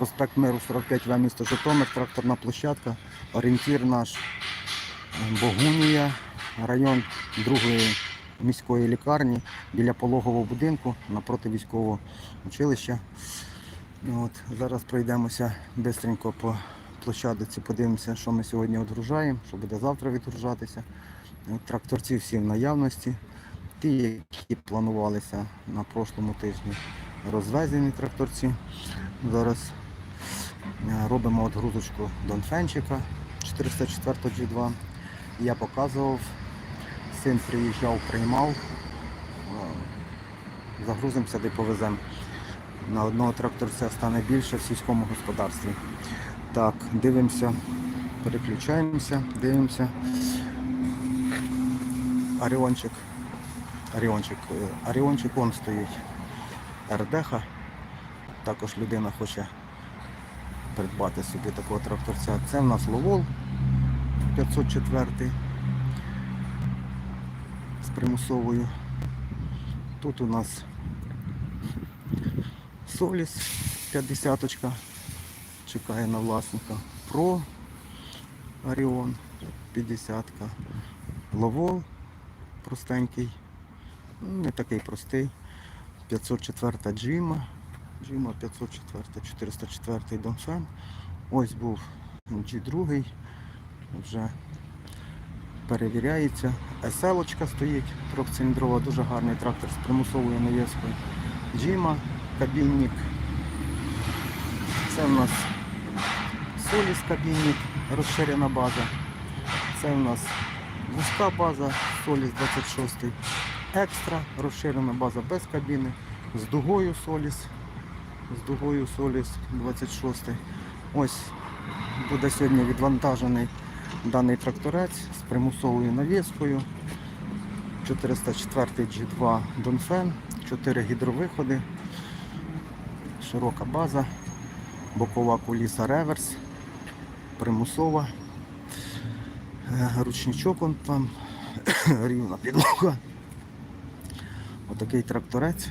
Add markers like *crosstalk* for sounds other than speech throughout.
проспект Миру 45В, місто Житомир, тракторна площадка, орієнтір наш е, Богунія, район другої міської лікарні біля пологового будинку напроти військового училища. От, зараз пройдемося швидко по площадці, подивимося, що ми сьогодні відгружаємо, що буде завтра відгружатися. Тракторці всі в наявності. Ті, які планувалися на прошлому тижні розвезені тракторці. Зараз робимо відгрузочку Донфенчика 404 G2. Я показував, син приїжджав, приймав. Е, Загрузимося де повеземо. На одного тракторця стане більше в сільському господарстві. Так, дивимося, переключаємося, дивимося. Оріончик. Оріончик. е, Оріончик он стоїть. РДХ. Також людина хоче придбати собі такого тракторця. Це в нас Ловол 504 з примусовою. Тут у нас Соліс 50 чекає на власника. Про Оріон 50 Ловол простенький, ну, не такий простий. 504 Джима. Джима 504, 404 Донфен. Ось був G2, вже перевіряється. Еселочка стоїть, трьохциліндрова, дуже гарний трактор з примусовою навіскою. Джима, кабінник. Це в нас Соліс кабінник, розширена база. Це в нас вузька база, Соліс 26. Екстра, розширена база без кабіни, з дугою Соліс, з дугою Соліс 26. Ось буде сьогодні відвантажений даний тракторець з примусовою навіскою. 404 G2 Донфен, 4 гідровиходи, широка база, бокова куліса реверс, примусова, Е, ручничок он там, *coughs* рівна підлога. Отакий тракторець.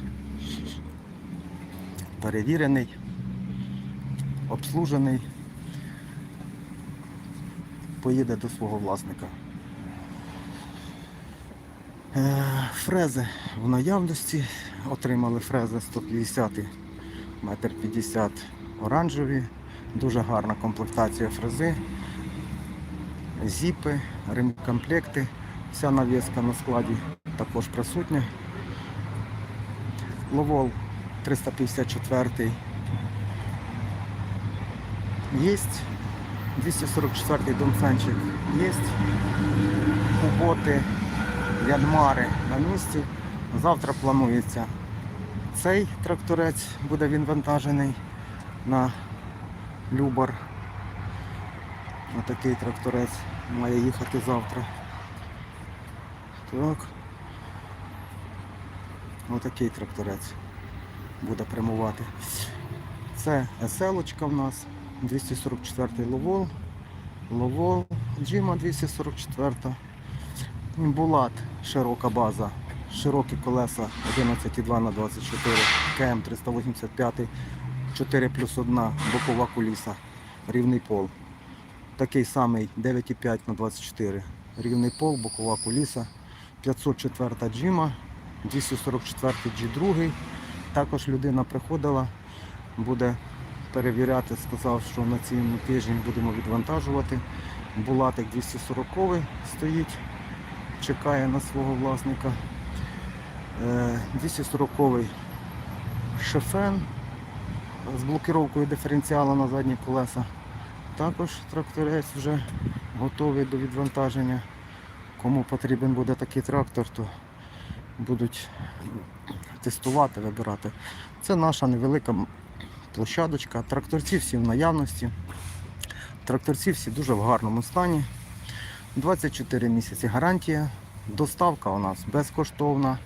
Перевірений, обслужений. Поїде до свого власника. Е, Фрези в наявності. Отримали фрези 150 метр 50 оранжеві. Дуже гарна комплектація фрези. Зіпи, ремкомплекти. Вся навіска на складі також присутня. Ловол 354 Єсть. 244 Донфенчик єсть. Куботи, ядмари на місці. Завтра планується цей тракторець, буде він вантажений на Любар. Отакий тракторець має їхати завтра. Так. Отакий тракторець буде прямувати. Це СЛ в нас, 244 ловол, ловол, Джима 244. Булат, широка база, широкі колеса 11,2 на 24 КМ 385, 4 плюс 1 бокова куліса, рівний пол. Такий самий 9,5 на 24 рівний пол, бокова куліса, 504 Джима, 244 G2. Також людина приходила, буде перевіряти, сказав, що на цьому тижні будемо відвантажувати. Булатик 240 стоїть, чекає на свого власника. Е, 240 шефен з блокировкою диференціала на задні колеса. Також тракторець вже готовий до відвантаження. Кому потрібен буде такий трактор, то будуть тестувати, вибирати. Це наша невелика площадочка. Тракторці всі в наявності. Тракторці всі дуже в гарному стані. 24 місяці гарантія. Доставка у нас безкоштовна.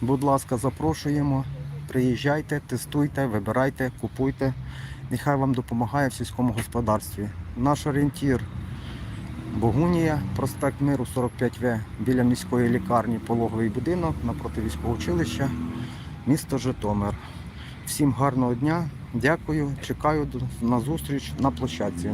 Будь ласка, запрошуємо. Приїжджайте, тестуйте, вибирайте, купуйте. Нехай вам допомагає в сільському господарстві. Наш орієнтір Богунія, проспект Миру 45В біля міської лікарні, пологовий будинок напроти військового училища, місто Житомир. Всім гарного дня, Дякую, чекаю на зустріч на площадці.